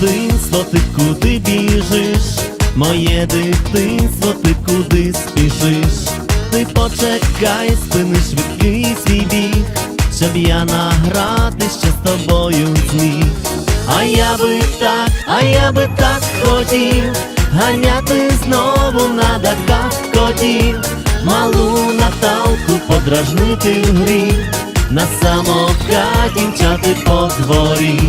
Дитинство, ти куди біжиш? Моє дитинство, ти куди спішиш? Ти почекай, спини швидкий свій біг, щоб я награти ще з тобою зміг. А я би так, а я би так хотів, ганяти знову на дахах котів, малу Наталку подражнити в грі, на самокаті мчати по дворі.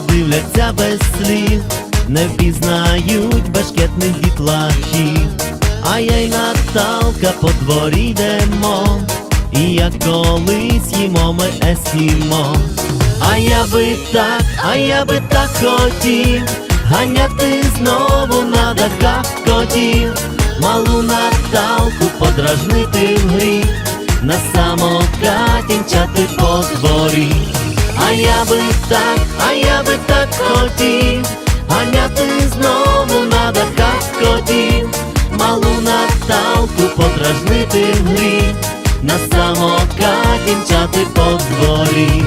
Дивляться без слів, не впізнають бешкетних дітлахів. А я й Наталка по дворі йдемо, і як колись їмо ми ескімо. А я би так, а я би так хотів, ганяти знову на дахах котів, малу Наталку подражнити в грі, на самокаті мчати по дворі. А я би так, а я би так хотів, ганяти знову на дахах котів, малу Наталку подражнити в грі, на самокаті мчати по дворі.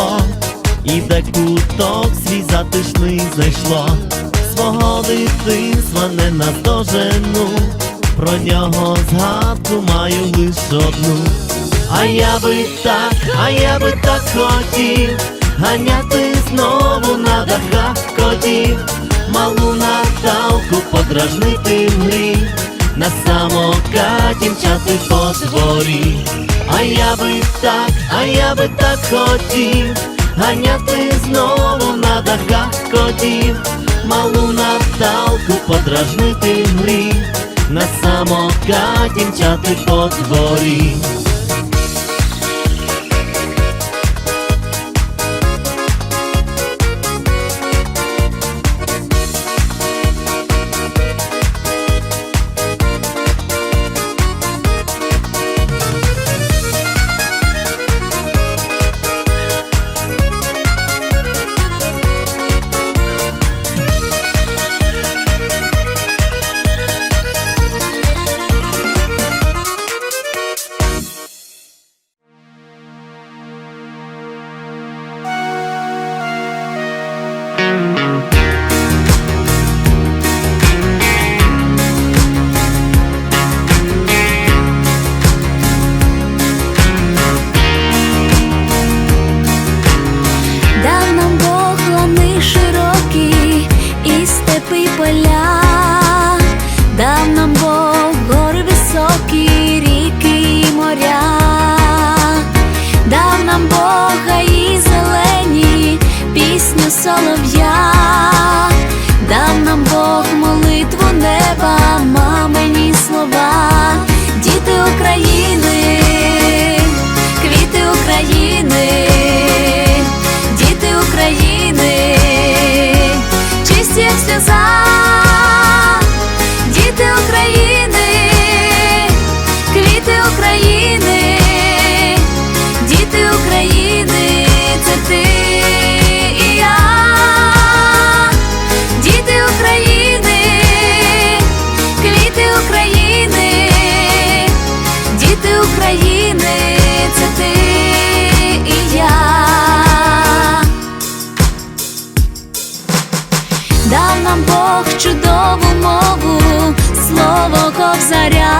Пішло, і де куток свій затишний знайшло, свого дитинства не наздожену, про нього згадку маю лиш одну. А я би так, а я би так хотів, ганяти знову на дахах котів, малу Наталку подражнити грі, на самокаті мчати по дворі. А я би так, а я би так хотів, ганяти знову на дахах котів, малу Наталку подражнити грі, на самокаті мчати по дворі. all of you. Слово